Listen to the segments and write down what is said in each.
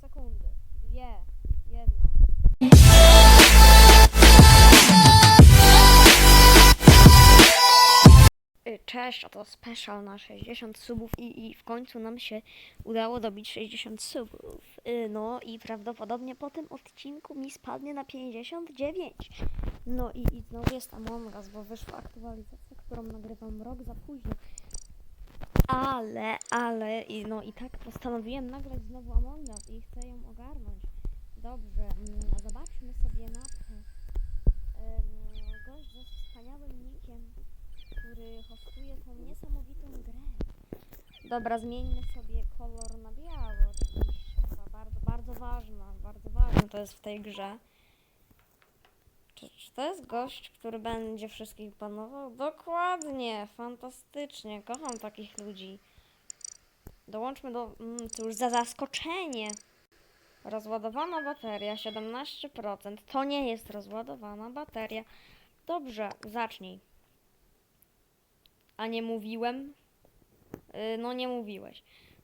sekundy. Dwie. Jedno. Y, Cześć, oto special na 60 subów i, i w końcu nam się udało dobić 60 subów. Y, No i prawdopodobnie po tym odcinku mi spadnie na 59. No i, i znowu jest Among Us, bo wyszła aktualizacja, którą nagrywam rok za późno. Ale, ale, i, no i tak postanowiłem nagrać znowu Among Us i chcę ją ogarnąć. Dobrze, mm, zobaczmy sobie mapę. Ym, gość ze wspaniałym nickiem, który hostuje tą niesamowitą grę. Dobra, zmieńmy sobie kolor na biały oczywiście. To bardzo, bardzo ważne, bardzo ważne to jest w tej grze. To jest gość, który będzie wszystkich panował? Dokładnie, fantastycznie, kocham takich ludzi. Dołączmy do... Mm, cóż za zaskoczenie. Rozładowana bateria 17%. To nie jest rozładowana bateria. Dobrze, zacznij. A nie mówiłem? Yy, no nie mówiłeś.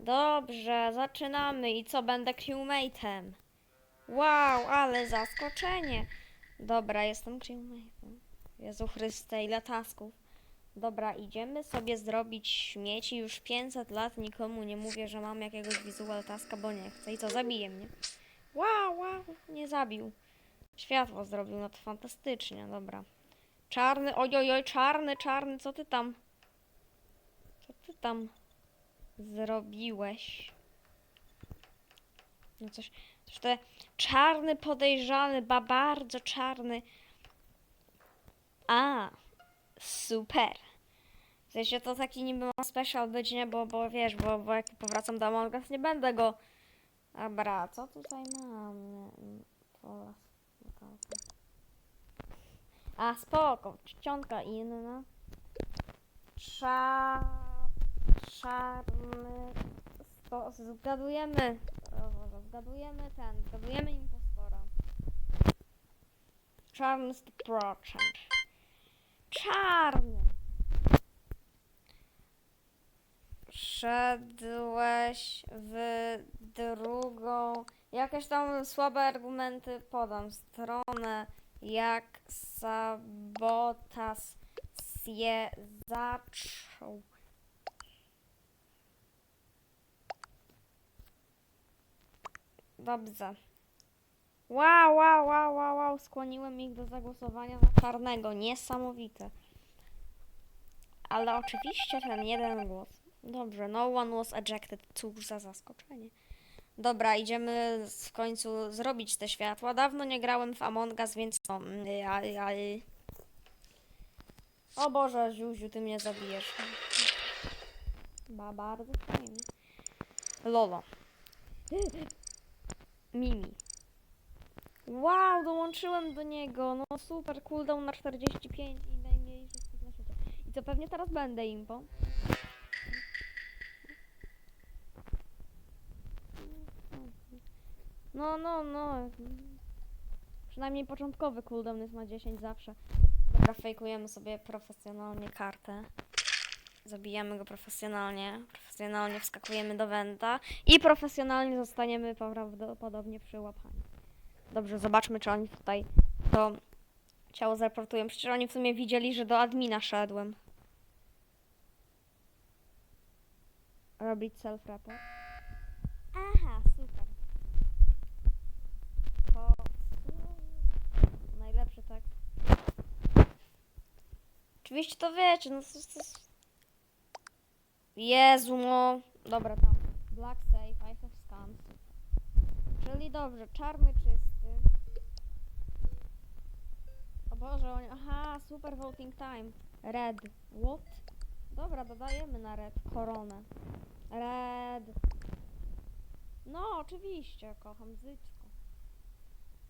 Dobrze, zaczynamy. I co, będę crewmate'em? Wow, ale zaskoczenie. Dobra, jestem crewmate'em. Jezu Chryste, ile tasków. Dobra, idziemy sobie zrobić śmieci. Już 500 lat nikomu nie mówię, że mam jakiegoś visual taska, bo nie chcę. I co, zabije mnie. Wow, wow, nie zabił. Światło zrobił, no to fantastycznie, dobra. Czarny, oj, oj, oj, czarny, czarny, co ty tam? Co ty tam zrobiłeś? No coś, te czarny podejrzany, ba bardzo czarny. A, super. W sensie to taki niby ma special być, nie? Bo, bo wiesz, bo, bo jak powracam do Among Us, nie będę go... Dobra, co tutaj mam? A, spoko, czcionka inna. Cza... Czarny... Zgadujemy... Zgadujemy ten, zgadujemy impostora. Czarny 100%. Czarny. Szedłeś w drugą. Jakieś tam słabe argumenty podam. Stronę jak sabotas się zaczął. Dobrze. Wow, wow, wow, wow, wow. Skłoniłem ich do zagłosowania na czarnego. Niesamowite. Ale oczywiście ten jeden głos. Dobrze, no one was ejected. Cóż za zaskoczenie. Dobra, idziemy w końcu zrobić te światła. Dawno nie grałem w Among Us, więc no. O Boże, Ziuziu, ty mnie zabijesz. Ba, bardzo fajnie. Lolo. Mimi. Wow, dołączyłem do niego. No super, cooldown na 45 i najmniejszy skip na świecie. I co pewnie teraz będę impo. No, no, no. Przynajmniej początkowy cooldown jest na 10 zawsze. Dobra, fejkujemy sobie profesjonalnie kartę. Zabijamy go profesjonalnie. Profesjonalnie wskakujemy do Wenta. I profesjonalnie zostaniemy prawdopodobnie przyłapani. Dobrze, zobaczmy, czy oni tutaj to ciało zreportują. Przecież oni w sumie widzieli, że do admina szedłem. Robić self-report. Aha, super. To... Najlepszy tekst. Oczywiście to wiecie, no to, to... Jezu, no. Dobra, tam. Black safe, I have scans. Czyli dobrze, czarny czysty. O Boże, oni... Aha, super voting time. Red. What? Dobra, dodajemy na red koronę. Red. No, oczywiście, kocham zyćko.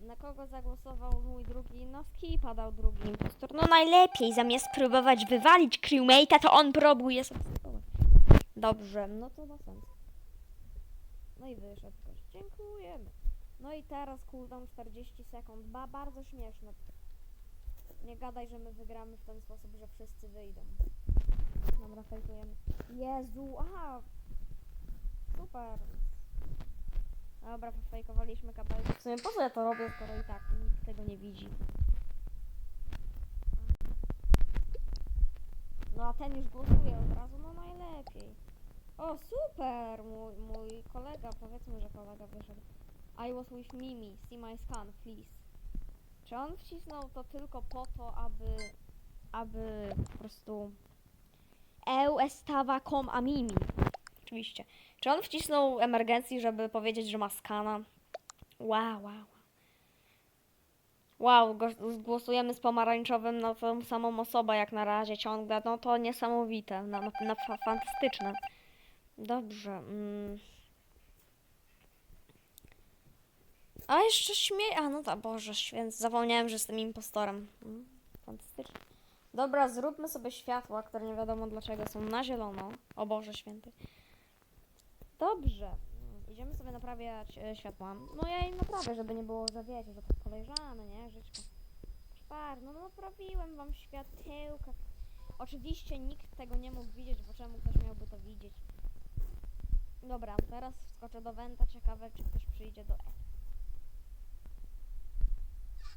Na kogo zagłosował mój drugi? No, skipa dał drugi impostor. No najlepiej, zamiast próbować wywalić crewmate'a, to on próbuje sobie. Dobrze, no to ma sens. No i wyszedł gość. Dziękujemy. No i teraz cooldown 40 sekund. Ba, bardzo śmieszne. Nie gadaj, że my wygramy w ten sposób, że wszyscy wyjdą. Dobra, fejkujemy. Jezu, aha! Super. Dobra, pofejkowaliśmy kabelki. W sumie po co ja to robię, skoro i tak nikt tego nie widzi. No a ten już głosuje od razu, no najlepiej. O, super! Mój, mój kolega, powiedzmy, że kolega wyszedł. I was with Mimi, see my scan, please. Czy on wcisnął to tylko po to, aby, aby po prostu... Eu estava com a Mimi. Oczywiście. Czy on wcisnął emergencji, żeby powiedzieć, że ma skana? Wow, wow. Wow, go- głosujemy z pomarańczowym na tą samą osobę jak na razie ciągle. No to niesamowite, na, na, na fa- fantastyczne. Dobrze. Mm. A jeszcze śmie... A no to Boże święty, zapomniałem, że jestem impostorem. Mm, fantastycznie. Dobra, zróbmy sobie światła, które nie wiadomo dlaczego są na zielono. O Boże święty. Dobrze. Idziemy sobie naprawiać e, światła. No ja im naprawię, żeby nie było, że wiecie, że podejrzane, nie? Życzko. Szpar, no naprawiłem wam światełka. Oczywiście nikt tego nie mógł widzieć, bo czemu ktoś miałby to widzieć? Dobra, teraz wskoczę do Wenta, ciekawe czy ktoś przyjdzie do E.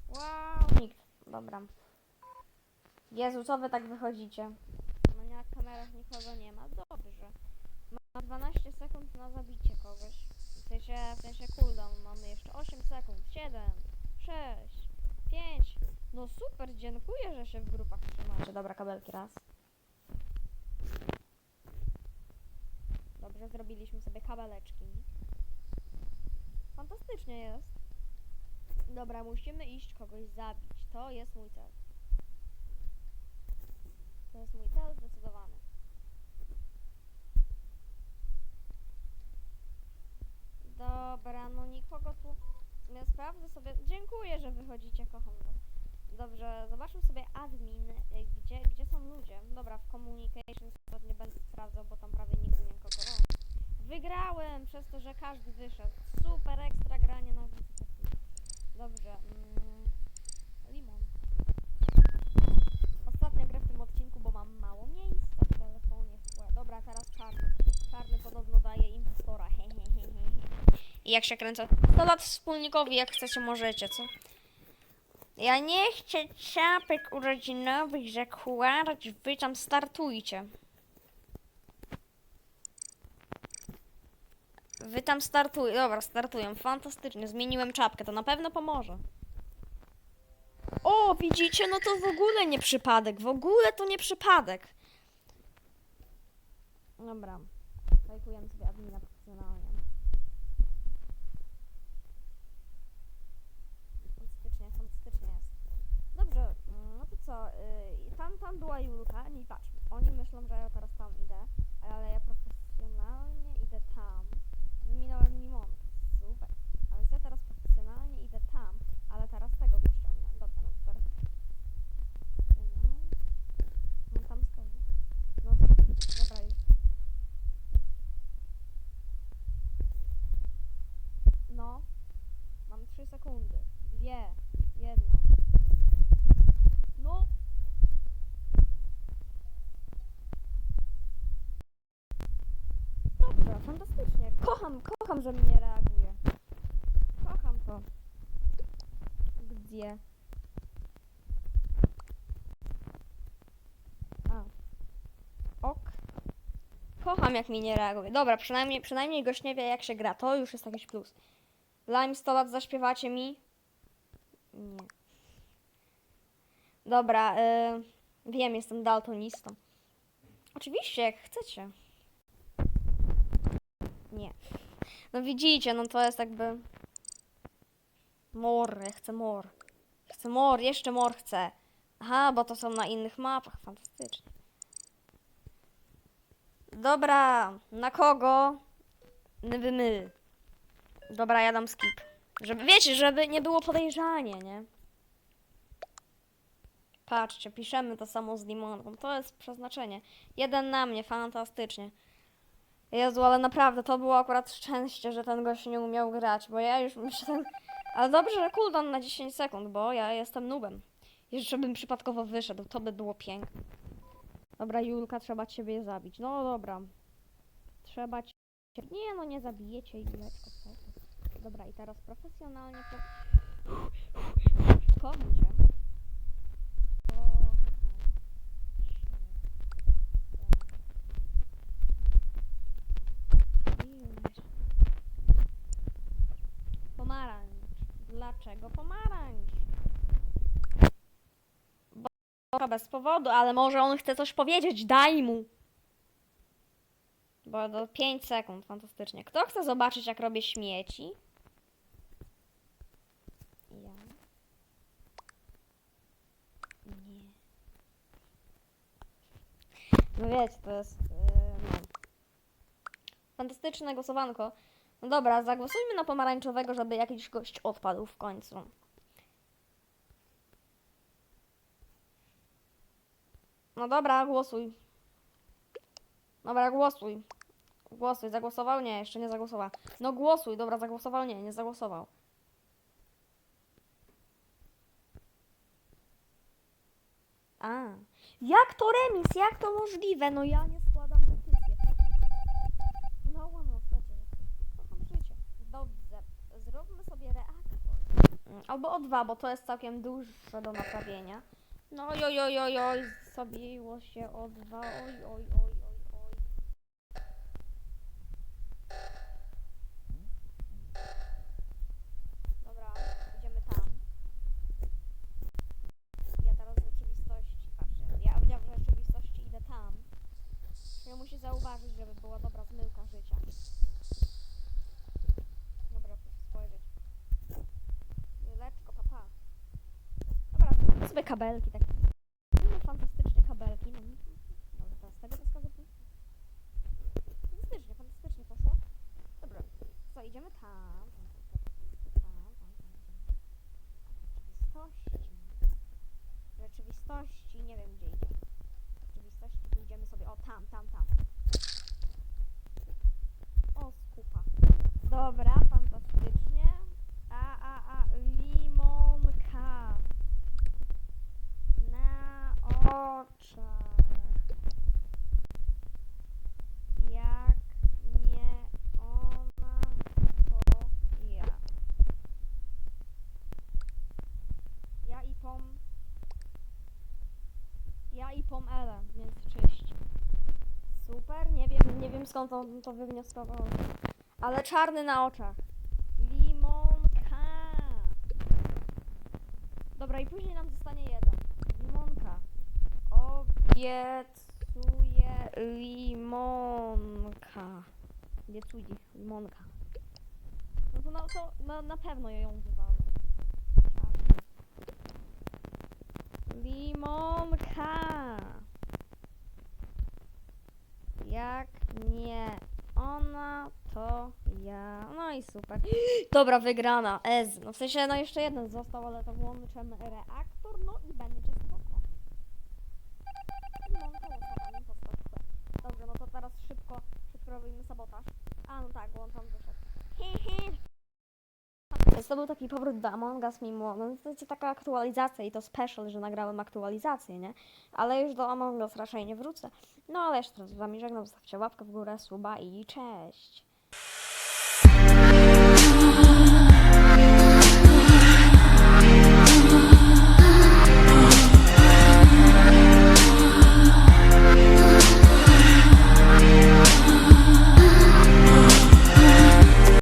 Wow, nikt. Dobra. Jezu, co wy tak wychodzicie? No nie, na kamerach nikogo nie ma. Dobrze. Mam 12 sekund na zabicie kogoś. W sensie, w sensie cooldown. Mamy jeszcze 8 sekund. 7, 6, 5. No super, dziękuję, że się w grupach trzymacie. Dobra, kabelki raz. Dobrze, zrobiliśmy sobie kabeleczki. Fantastycznie jest. Dobra, musimy iść kogoś zabić. To jest mój cel. To jest mój cel zdecydowany. Dobra, no nikogo tu. Ja sprawdzę sobie. Dziękuję, że wychodzicie, kocham was. Dobrze, zobaczmy sobie admin, y, gdzie, gdzie są ludzie. Dobra, w communications nawet nie będę sprawdzał, bo tam prawie nigdy nikogo. O, wygrałem przez to, że każdy wyszedł. Super ekstra granie na wizytę. Dobrze. Mm, limon. Jak się kręcę? 100 lat wspólnikowi, jak chcecie, możecie, co? Ja nie chcę czapek urodzinowych zakładać, wy tam startujcie. Wy tam startuj, dobra, startują, fantastycznie, zmieniłem czapkę, to na pewno pomoże. O, widzicie, no to w ogóle nie przypadek, w ogóle to nie przypadek. Dobra, fajkujemy sobie admina profesjonalnie. Fantastycznie, fantastycznie jest. Dobrze, mm, no to co, y, tam, tam była Julka, nie patrz, oni myślą, że ja teraz tam idę, ale ja profesjonalnie idę tam. Wyminąłem limon, super. A więc ja teraz profesjonalnie idę tam, ale teraz tego go ściągnę. Dobra, no teraz... No tam skończę. No, dobra już. No. Mam 3 sekundy. Dwie. Jedno. No. Dobra, fantastycznie. Kocham, kocham, że mnie reaguje. Kocham to. Gdzie? A. Ok. Kocham jak mi nie reaguje. Dobra, przynajmniej, przynajmniej gość nie wie jak się gra. To już jest jakiś plus. Lime 100 lat zaśpiewacie mi? Nie. Dobra, y, wiem, jestem daltonistą. Oczywiście, jak chcecie. Nie. No widzicie, no to jest jakby... Mor, ja chcę mor. Chcę mor, jeszcze mor chcę. Aha, bo to są na innych mapach, fantastycznie. Dobra, na kogo? Wy my. Dobra, ja dam skip. Żeby, wiecie, żeby nie było podejrzanie, nie? Patrzcie, piszemy to samo z limonką. To jest przeznaczenie. Jeden na mnie, fantastycznie. Jezu, ale naprawdę, to było akurat szczęście, że ten gość nie umiał grać, bo ja już myślałem... Ale dobrze, że cooldown na 10 sekund, bo ja jestem nubem. Jeszcze bym przypadkowo wyszedł, to by było piękne. Dobra, Julka, trzeba ciebie zabić. No dobra. Trzeba cię... Nie no, nie zabijecie, Juleczko. Dobra, i teraz profesjonalnie pro... Kończę. Pomarańcz. Dlaczego pomarańcz? Bo bez powodu, ale może on chce coś powiedzieć, daj mu. Bo do 5 sekund, fantastycznie. Kto chce zobaczyć, jak robię śmieci? Ja. Nie. No wiecie, to jest. Yy. Fantastyczne głosowanko. No dobra, zagłosujmy na pomarańczowego, żeby jakiś gość odpadł w końcu. No dobra, głosuj. Dobra, głosuj. Głosuj, zagłosował? Nie, jeszcze nie zagłosował. No głosuj, dobra, zagłosował? Nie, nie zagłosował. A, jak to remis? Jak to możliwe? No ja nie składam petycji. No kocham życie. Dobrze, zróbmy sobie reaktor. Albo o dwa, bo to jest całkiem duże do naprawienia. No oj, oj, oj, oj, zrobiło się o dwa, oj, oj, oj. Dobra, idziemy tam. Ja teraz w rzeczywistości patrzę. Ja, ja w rzeczywistości idę tam. Ja musi zauważyć, żeby była dobra zmyłka życia. Dobra, proszę spojrzeć. Leczko, papa. Dobra, zrobimy sobie kabelki takie. No, fantastycznie kabelki. No, może teraz tego wskazu. Fantastycznie, fantastycznie poszło. Dobra, co, idziemy tam. Rzeczywistości. Rzeczywistości, nie wiem gdzie idzie. W rzeczywistości pójdziemy sobie, o tam, tam, tam. O, skupa. Dobra, fantastycznie. A, a, a, limonka. Na oczach. Jak nie ona, to ja. Ja i pom. Ja i pom Ela, więc cześć. Super, nie wiem, skąd on to wywnioskował. Ale czarny na oczach. Limonka. Dobra, i później nam zostanie jeden. Limonka. Obiecuję limonka. Obiecuję limonka. No to na, to na, na pewno ją wywalę. Czarny. Limonka. Jak nie ona, to ja. No i super. Dobra, wygrana. Ez. No w sensie, no jeszcze jeden został, ale to włączymy reaktor, no i będzie spoko. Dobrze, no to teraz szybko, szybko robimy sabotaż. A, no tak, włączam wyszedł. Hi, hi. Więc to był taki powrót do Among Us mimo, no to jest taka aktualizacja i to special, że nagrałem aktualizację, nie? Ale już do Among Us raczej nie wrócę. No ale jeszcze raz z wami żegnam, zostawcie łapkę w górę, suba i cześć!